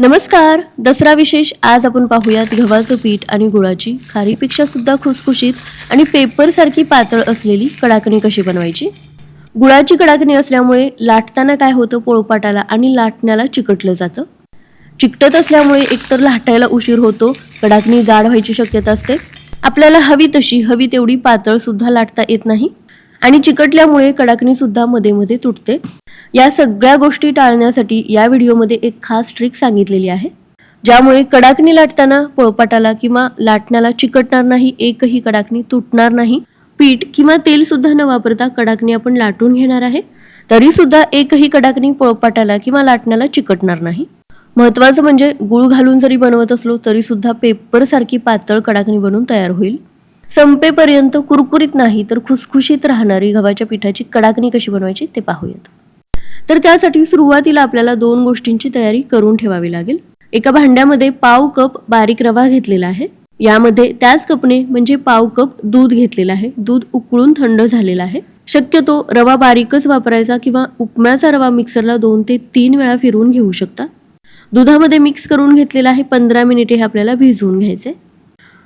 नमस्कार. दसरा विशेष आज आपण पाहूयात गव्हाचं पीठ आणि गुळाची. खारीपेक्षा सुद्धा खुसखुशीत आणि पेपरसारखी पातळ असलेली कडाकणी कशी बनवायची? गुळाची कडाकणी असल्यामुळे लाटताना काय होतं? पोळपाटाला आणि लाटण्याला चिकटलं जातं. चिकटत असल्यामुळे एकतर लाटायला उशीर होतो. कडाकणी जाड व्हायची शक्यता असते. आपल्याला हवी तशी हवी तेवढी पातळ सुद्धा लाटता येत नाही. आणि चिकटल्यामुळे कडाकणी सुद्धा मध्ये मध्ये तुटते. या सगळ्या गोष्टी टाळण्यासाठी या व्हिडिओमध्ये एक खास ट्रिक सांगितलेली आहे ज्यामुळे कडाकणी लाटताना पोळपाटाला किंवा लाटण्याला चिकटणार नाही एकही कडाकणी तुटणार नाही. पीठ किंवा तेल सुद्धा न वापरता कडाकणी आपण लाटून घेणार आहे. तरी सुद्धा एकही कडाकणी पोळपाटाला किंवा लाटण्याला चिकटणार नाही. महत्वाचं म्हणजे गुळ घालून जरी बनवत असलो तरी सुद्धा पेपर सारखी पातळ कडाकणी बनवून तयार होईल. संपेपर्यंत कुरकुरीत नाही तर खुसखुशीत राहणारी गव्हाच्या पिठाची कडाकणी कशी बनवायची ते पाहूयात. तर त्यासाठी सुरुवातीला आपल्याला दोन गोष्टींची तयारी करून ठेवावी लागेल. एका भांड्यामध्ये पाव कप बारीक रवा घेतलेला आहे. यामध्ये त्याच कपने म्हणजे पाव कप दूध घेतलेलं आहे. दूध उकळून थंड झालेलं आहे. शक्यतो रवा बारीकच वापरायचा किंवा उपम्याचा रवा मिक्सरला दोन ते तीन वेळा फिरवून घेऊ शकता. दुधामध्ये मिक्स करून घेतलेला आहे पंधरा मिनिटे हे आपल्याला भिजवून घ्यायचे.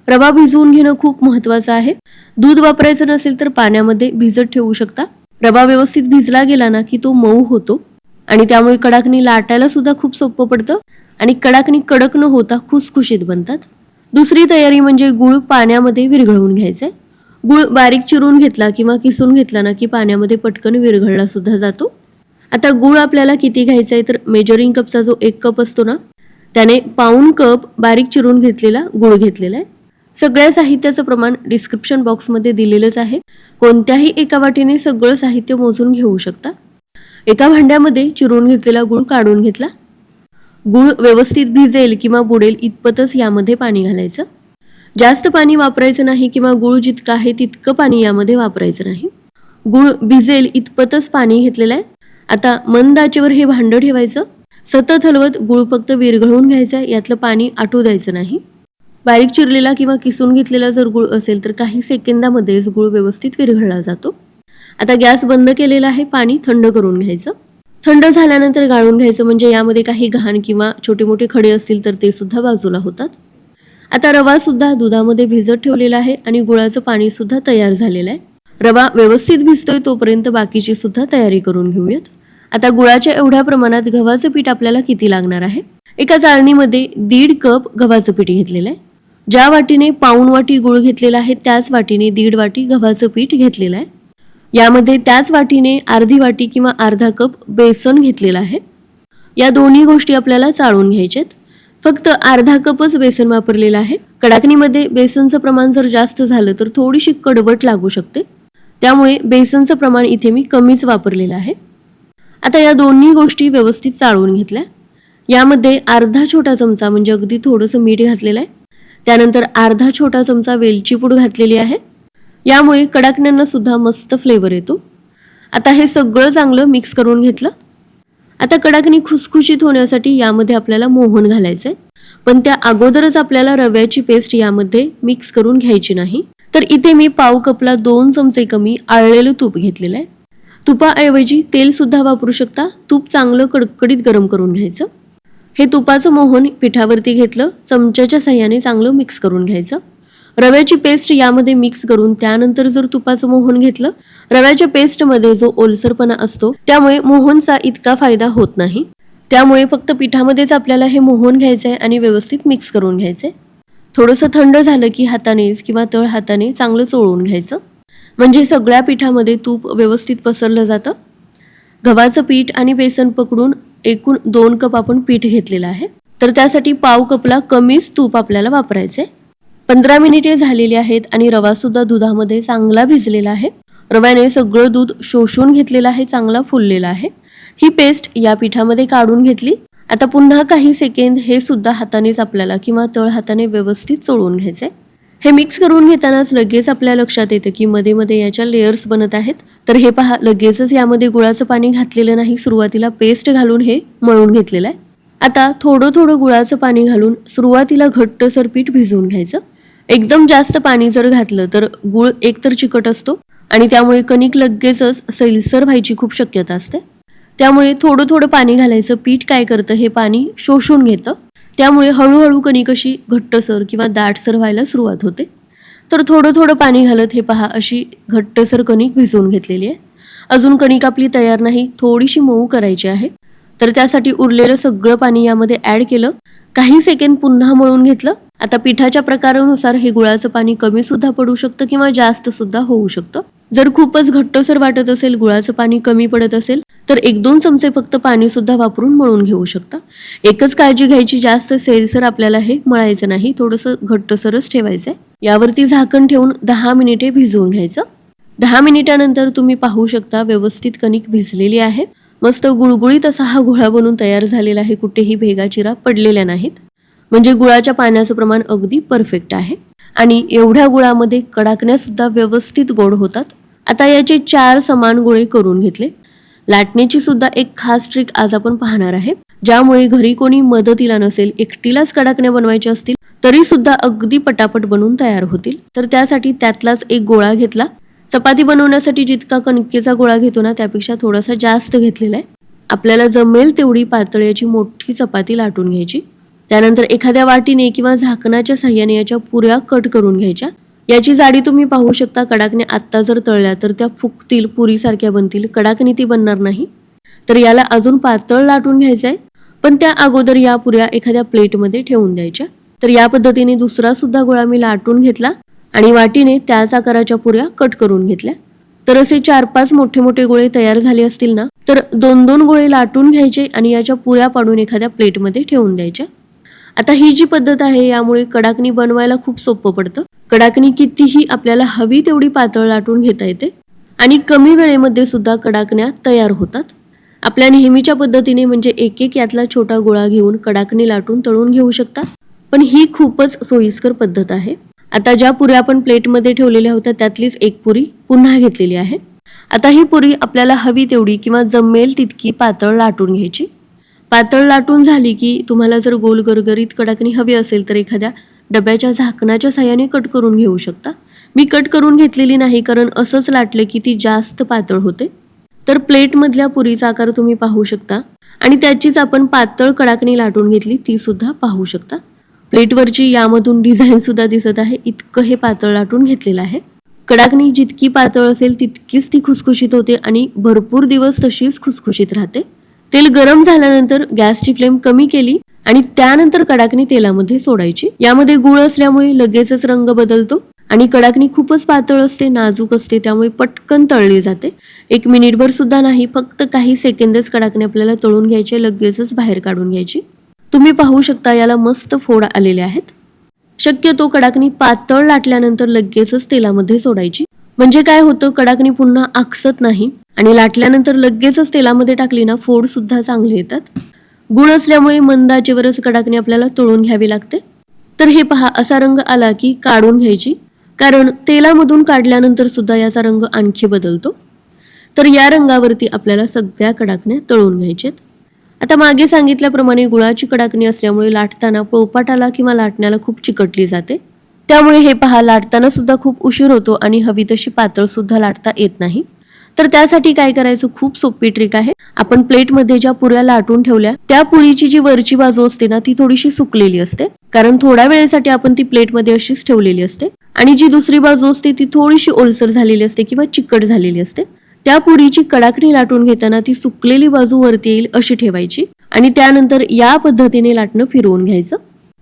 रवा भिजवून घेणं खूप महत्वाचं आहे. दूध वापरायचं नसेल तर पाण्यामध्ये भिजत ठेवू शकता. रवा व्यवस्थित भिजला गेला ना की तो मऊ होतो. आणि त्यामुळे कडाकणी लाटायला सुद्धा खूप सोपं पडतं आणि कडाकणी कडक न होता खुसखुशीत बनतात. दुसरी तयारी म्हणजे गुळ पाण्यामध्ये विरघळवून घ्यायचे गुळ बारीक चिरून घेतला किंवा किसून घेतला ना की पाण्यामध्ये पटकन विरघळला सुद्धा जातो. आता गुळ आपल्याला किती घ्यायचा आहे तर मेजरिंग कपचा जो एक कप असतो ना त्याने पाऊन कप बारीक चिरून घेतलेला गुळ घेतलेला आहे. सगळ्या साहित्याचं प्रमाण डिस्क्रिप्शन बॉक्समध्ये दिलेलंच आहे. कोणत्याही एका वाटीने सगळं साहित्य मोजून घेऊ शकता. एका भांड्यामध्ये चिरून घेतलेला गुळ काढून घेतला. गुळ व्यवस्थित भिजेल किंवा बुडेल इतपतच यामध्ये पाणी घालायचं. जास्त पाणी वापरायचं नाही किंवा गुळ जितकं आहे तितकं पाणी यामध्ये वापरायचं नाही. गुळ भिजेल इतपतच पाणी घेतलेलं आहे. आता मंद आचेवर हे भांडं ठेवायचं. सतत हलवत गुळ फक्त विरघळून घ्यायचं यातलं पाणी आटू द्यायचं नाही. बारीक चिरलेला किंवा किसून घेतलेला जर गुळ असेल तर काही सेकंदामध्येच गुळ व्यवस्थित विरघळला जातो. आता गॅस बंद केलेला आहे पाणी थंड करून घ्यायचं. थंड झाल्यानंतर गाळून घ्यायचं म्हणजे यामध्ये काही घाण किंवा छोटे मोठे खडे असतील तर ते सुद्धा बाजूला होतात. आता रवा सुद्धा दुधामध्ये भिजत ठेवलेला आहे आणि गुळाचं पाणी सुद्धा तयार झालेलं आहे. रवा व्यवस्थित भिजतोय तोपर्यंत बाकीची सुद्धा तयारी करून घेऊयात. आता गुळाच्या एवढ्या प्रमाणात गव्हाचं पीठ आपल्याला किती लागणार आहे? एका चाळणीमध्ये दीड कप गव्हाचं पीठ घेतलेलं आहे. ज्या वाटीने पाऊण वाटी गुळ घेतलेला आहे त्याच वाटीने दीड वाटी गव्हाचं पीठ घेतलेलं आहे. यामध्ये त्याच वाटीने अर्धी वाटी किंवा अर्धा कप बेसन घेतलेलं आहे. या दोन्ही गोष्टी आपल्याला चाळून घ्यायच्यात फक्त अर्धा कपच बेसन वापरलेलं आहे. कडाकणीमध्ये बेसनचं प्रमाण जर जास्त झालं तर थोडीशी कडवट लागू शकते. त्यामुळे बेसनचं प्रमाण इथे मी कमीच वापरलेलं आहे. आता या दोन्ही गोष्टी व्यवस्थित चाळून घेतल्या. यामध्ये अर्धा छोटा चमचा म्हणजे अगदी थोडंसं मीठ घातलेलं आहे. त्यानंतर अर्धा छोटा चमचा वेलची पूड घातलेली आहे. यामुळे कडाकण्यांना सुद्धा मस्त फ्लेवर येतो. आता हे सगळं चांगलं मिक्स करून घेतलं. आता कडाकणी खुसखुशीत होण्यासाठी यामध्ये आपल्याला मोहन घालायचंय. पण त्या अगोदरच आपल्याला रव्याची पेस्ट यामध्ये मिक्स करून घ्यायची नाही. तर इथे मी पाव कपला दोन चमचे कमी आळलेलं तूप घेतलेलं आहे. तुपाऐवजी तेल सुद्धा वापरू शकता. तूप चांगलं कडकडीत गरम करून घ्यायचं. हे तुपाचं मोहन पिठावरती घेतलं चमच्याच्या सहाय्याने चांगलं मिक्स करून घ्यायचं. रव्याची पेस्ट यामध्ये मिक्स करून त्यानंतर जर तुपाचं मोहन घेतलं रव्याच्या पेस्टमध्ये जो ओलसरपणा असतो त्यामुळे मोहनचा इतका फायदा होत नाही. त्यामुळे फक्त पिठामध्येच आपल्याला हे मोहन घ्यायचं आहे आणि व्यवस्थित मिक्स करून घ्यायचंय. थोडंसं थंड झालं की हातानेच किंवा तळ हाताने चांगलं चोळून घ्यायचं. म्हणजे सगळ्या पिठामध्ये तूप व्यवस्थित पसरलं जातं. गव्हाचं पीठ आणि बेसन पकडून एकूण दोन कप आपण पीठ घेतलेलं आहे. तर त्यासाठी पाव कपला कमीच तूप आपल्याला वापरायचे पंधरा मिनिटे झालेली आहेत आणि रवा सुद्धा दुधामध्ये चांगला भिजलेला आहे. रव्याने सगळं दूध शोषून घेतलेलं आहे चांगला फुललेला आहे. ही पेस्ट या पिठामध्ये काढून घेतली. आता पुन्हा काही सेकंद हे सुद्धा हातानेच आपल्याला किंवा तळ हाताने व्यवस्थित चोळून घ्यायचे हे मिक्स करून घेतानाच लगेच आपल्या लक्षात येतं की मध्ये मध्ये याच्या लेयर्स बनत आहेत. तर हे पहा लगेचच यामध्ये गुळाचं पाणी घातलेलं नाही सुरुवातीला पेस्ट घालून हे मळून घेतलेलं आहे. आता थोडं थोडं गुळाचं पाणी घालून सुरुवातीला घट्टसर पीठ भिजवून घ्यायचं. एकदम जास्त पाणी जर घातलं तर गुळ एकतर चिकट असतो आणि त्यामुळे कणिक लगेचच सैलसर व्हायची खूप शक्यता असते. त्यामुळे थोडं थोडं पाणी घालायचं पीठ काय करतं हे पाणी शोषून घेतं. त्यामुळे हळूहळू कणिक अशी घट्टसर किंवा दाटसर व्हायला सुरुवात होते. तर थोडं थोडं पाणी घालत हे पहा अशी घट्टसर कणिक भिजवून घेतलेली आहे. अजून कणिक आपली तयार नाही थोडीशी मऊ करायची आहे. तर त्यासाठी उरलेलं सगळं पाणी यामध्ये ॲड केलं. काही सेकंद पुन्हा मळून घेतलं. आता पिठाच्या प्रकारानुसार हे गुळाचं पाणी कमी सुद्धा पडू शकतं किंवा जास्त सुद्धा होऊ शकतं. जर खूपच घट्टसर वाटत असेल गुळाचं पाणी कमी पडत असेल तर एक दोन चमचे फक्त पाणी सुद्धा वापरून मळून घेऊ शकता. एकच काळजी घ्यायची जास्त सेलसर आपल्याला हे मळायचं नाही थोडंसं घट्टसरच ठेवायचं आहे. यावरती झाकण ठेवून दहा मिनिटे भिजवून घ्यायचं. दहा मिनिटानंतर तुम्ही पाहू शकता व्यवस्थित कणिक भिजलेली आहे. मस्त गुळगुळीत असा हा गुळा बनून तयार झालेला आहे कुठेही भेगा चिरा पडलेल्या नाहीत. म्हणजे गुळाच्या पाण्याचं प्रमाण अगदी परफेक्ट आहे. आणि एवढ्या गुळामध्ये कडाकण्या सुद्धा व्यवस्थित गोड होतात. आता याचे चार समान गोळे करून घेतले. लाटण्याची सुद्धा एक खास ट्रिक आज आपण पाहणार आहे. ज्यामुळे घरी कोणी मदतीला नसेल एकटीलाच कडाकण्या बनवायच्या असतील तरी सुद्धा अगदी पटापट बनवून तयार होतील. तर त्यासाठी त्यातलाच एक गोळा घेतला. चपाती बनवण्यासाठी जितका कणकेचा गोळा घेतो ना त्यापेक्षा थोडासा जास्त घेतलेला आहे. आपल्याला जमेल तेवढी पातळ्याची मोठी चपाती लाटून घ्यायची. त्यानंतर एखाद्या वाटीने किंवा झाकणाच्या साह्याने याच्या पुऱ्या कट करून घ्यायच्या. याची जाडी तुम्ही पाहू शकता कडाकने आत्ता जर तळल्या तर त्या फुगतील पुरीसारख्या बनतील. कडाकणी ती बनणार नाही. तर याला अजून पातळ लाटून घ्यायचं आहे पण त्या अगोदर या पुऱ्या एखाद्या प्लेटमध्ये ठेवून द्यायच्या. तर या पद्धतीने दुसरा सुद्धा गोळा मी लाटून घेतला आणि वाटीने त्याच आकाराच्या पुऱ्या कट करून घेतल्या. तर असे चार पाच मोठे मोठे गोळे तयार झाले असतील ना तर दोन दोन गोळे लाटून घ्यायचे आणि याच्या पुऱ्या पाडून एखाद्या प्लेटमध्ये ठेवून द्यायच्या. आता ही जी पद्धत आहे यामुळे कडाकणी बनवायला खूप सोपं पडतं. कडाकणी कितीही आपल्याला हवी तेवढी पातळ लाटून घेता येते. आणि कमी वेळेमध्ये सुद्धा कडाकण्या तयार होतात. आपल्या नेहमीच्या पद्धतीने म्हणजे एक एक यातला छोटा गोळा घेऊन कडाकणी लाटून तळून घेऊ शकता. पण ही खूपच सोयीस्कर पद्धत आहे. आता ज्या पुऱ्या आपण प्लेटमध्ये ठेवलेल्या होत्या त्यातलीच एक पुरी पुन्हा घेतलेली आहे. आता ही पुरी आपल्याला हवी तेवढी किंवा जमेल तितकी पातळ लाटून घ्यायची. पातळ लाटून झाली की तुम्हाला जर गोल गरगरीत कडाकणी हवी असेल तर एखाद्या डब्याच्या झाकणाच्या साह्याने कट करून घेऊ शकता. मी कट करून घेतलेली नाही कारण असंच लाटलं की ती जास्त पातळ होते. तर प्लेटमधल्या पुरीचा आकार तुम्ही पाहू शकता आणि त्याचीच आपण पातळ कडाकणी लाटून घेतली ती सुद्धा पाहू शकता. प्लेटवरची यामधून डिझाईन सुद्धा दिसत आहे. इतकं हे पातळ लाटून घेतलेलं आहे. कडाकणी जितकी पातळ असेल तितकीच ती खुसखुशीत होते आणि भरपूर दिवस तशीच खुसखुशीत राहते. तेल गरम झाल्यानंतर गॅसची फ्लेम कमी केली आणि त्यानंतर कडाकणी तेलामध्ये सोडायची. यामध्ये गुळ असल्यामुळे लगेचच रंग बदलतो आणि कडाकणी खूपच पातळ असते नाजूक असते त्यामुळे पटकन तळली जाते. एक मिनिटभर सुद्धा नाही फक्त काही सेकंदच कडाकणी आपल्याला तळून घ्यायचे लगेचच बाहेर काढून घ्यायची. तुम्ही पाहू शकता याला मस्त फोड आलेले आहेत. शक्यतो कडाकणी पातळ लाटल्यानंतर लगेचच तेलामध्ये सोडायची. म्हणजे काय होतं कडाकणी पुन्हा आकसत नाही आणि लाटल्यानंतर लगेचच तेलामध्ये टाकली ना फोड सुद्धा चांगले येतात. गुळ असल्यामुळे मंदाचेवरच कडाकणी आपल्याला तळून घ्यावी लागते. तर हे पहा असा रंग आला की काढून घ्यायची. कारण तेलामधून काढल्यानंतर सुद्धा याचा रंग आणखी बदलतो. तर या रंगावरती आपल्याला सगळ्या कडाकण्या तळून घ्यायच्यात आता मागे सांगितल्याप्रमाणे गुळाची कडाकणी असल्यामुळे लाटताना पोळपाटाला किंवा लाटण्याला खूप चिकटली जाते. त्यामुळे हे पहा लाटताना सुद्धा खूप उशीर होतो आणि हवी तशी पातळ सुद्धा लाटता येत नाही. तर त्यासाठी काय करायचं? खूप सोपी ट्रिक आहे. आपण प्लेटमध्ये ज्या पुऱ्या लाटून ठेवल्या त्या पुरीची जी वरची बाजू असते ना ती थोडीशी सुकलेली असते. कारण थोड्या वेळेसाठी आपण ती प्लेटमध्ये अशीच ठेवलेली असते. आणि जी दुसरी बाजू असते ती थोडीशी ओलसर झालेली असते किंवा चिकट झालेली असते. त्या पुरीची कडाकणी लाटून घेताना ती सुकलेली बाजू वरती येईल अशी ठेवायची. आणि त्यानंतर या पद्धतीने लाटणं फिरवून घ्यायचं.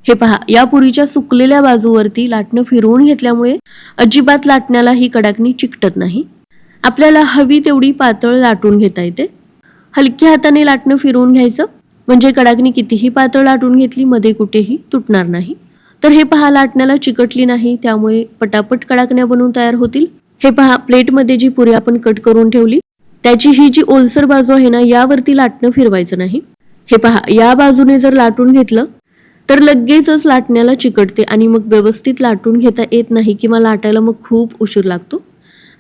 हे पहा या पुरीच्या सुकलेल्या बाजूवरती लाटणं फिरवून घेतल्यामुळे अजिबात लाटण्याला ही कडाकणी चिकटत नाही. आपल्याला हवी तेवढी पातळ लाटून घेता येते. हलक्या हाताने लाटणं फिरवून घ्यायचं. म्हणजे कडाकणी कितीही पातळ लाटून घेतली मध्ये कुठेही तुटणार नाही. तर हे पहा लाटण्याला चिकटली नाही त्यामुळे पटापट कडाकण्या बनवून तयार होतील. हे पहा प्लेटमध्ये जी पुरी आपण कट करून ठेवली त्याची ही जी ओलसर बाजू आहे ना यावरती लाटणं फिरवायचं नाही. हे पहा या बाजूने जर लाटून घेतलं तर लगेचच लाटण्याला चिकटते आणि मग व्यवस्थित लाटून घेता येत नाही किंवा लाटायला मग खूप उशीर लागतो.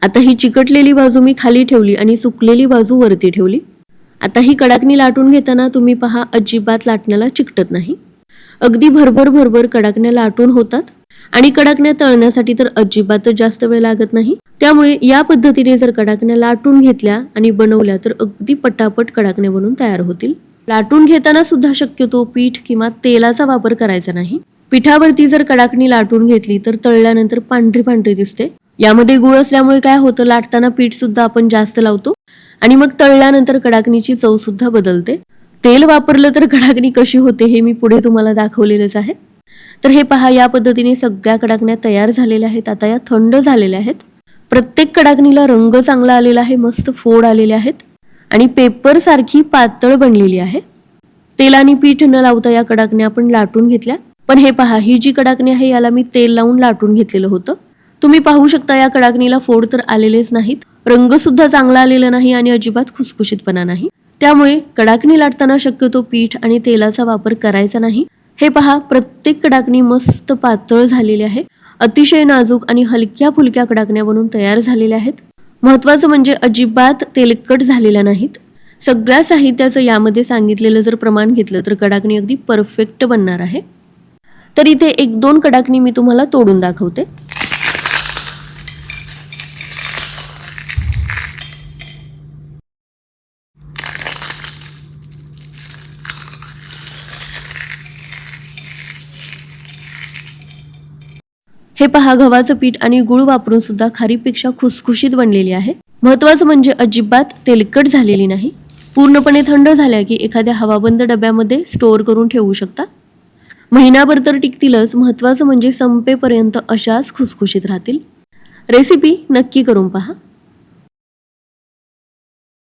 आता ही चिकटलेली बाजू मी खाली ठेवली आणि सुकलेली बाजू वरती ठेवली. आता ही कडाकणी लाटून घेताना तुम्ही पहा अजिबात लाटण्याला चिकटत नाही. अगदी भरभर भरभर कडाकण्या लाटून होतात आणि कडाकण्या तळण्यासाठी तर अजिबातच जास्त वेळ लागत नाही. त्यामुळे या पद्धतीने जर कडाकण्या लाटून घेतल्या आणि बनवल्या तर अगदी पटापट कडाकण्या बनून तयार होतील. लाटून घेताना सुद्धा शक्यतो पीठ किंवा तेलाचा वापर करायचा नाही. पिठावरती जर कडाकणी लाटून घेतली तर तळल्यानंतर पांढरी पांढरी दिसते. यामध्ये गुळ असल्यामुळे काय होतं लाटताना पीठ सुद्धा आपण जास्त लावतो आणि मग तळल्यानंतर कडाकणीची चव सुद्धा बदलते. तेल वापरलं तर कडाकणी कशी होते हे मी पुढे तुम्हाला दाखवलेलंच आहे. तर हे पहा या पद्धतीने सगळ्या कडाकण्या तयार झालेल्या आहेत. आता या थंड झालेल्या आहेत. प्रत्येक कडाकणीला रंग चांगला आलेला आहे मस्त फोड आलेले आहेत. आणि पेपर सारखी पातळ बनलेली आहे. तेल आणि पीठ न लावता या कडाकण्या आपण लाटून घेतल्या. पण हे पहा ही जी कडाकणी आहे याला मी तेल लावून लाटून घेतलेलं होतं. तुम्ही पाहू शकता या कडाकणीला फोड तर आलेलेच नाहीत. रंग सुद्धा चांगला आलेला नाही आणि अजिबात खुसखुशीतपणा नाही. त्यामुळे कडाकणी लाटताना शक्यतो पीठ आणि तेलाचा वापर करायचा नाही. हे पहा प्रत्येक कडाकणी मस्त पातळ झालेली आहे. अतिशय नाजूक आणि हलक्या फुलक्या कडाकण्या बनून तयार झालेल्या आहेत. महत्वाचं म्हणजे अजिबात तेलकट झालेल्या नाहीत. सगळ्या साहित्याचं यामध्ये सांगितलेलं जर प्रमाण घेतलं तर कडाकणी अगदी परफेक्ट बनणार आहे. तर इथे एक दोन कडाकणी मी तुम्हाला तोडून दाखवते. हे पहा गव्हाचं पीठ आणि गुळ वापरून सुद्धा खारीपेक्षा खुसखुशीत बनलेली आहे. महत्वाचं म्हणजे अजिबात तेलकट झालेली नाही. पूर्णपणे थंड झाल्या की एखाद्या हवाबंद डब्यामध्ये स्टोअर करून ठेवू शकता. महिनाभर तर टिकतीलच महत्वाचं म्हणजे संपेपर्यंत अशाच खुसखुशीत राहतील. रेसिपी नक्की करून पहा.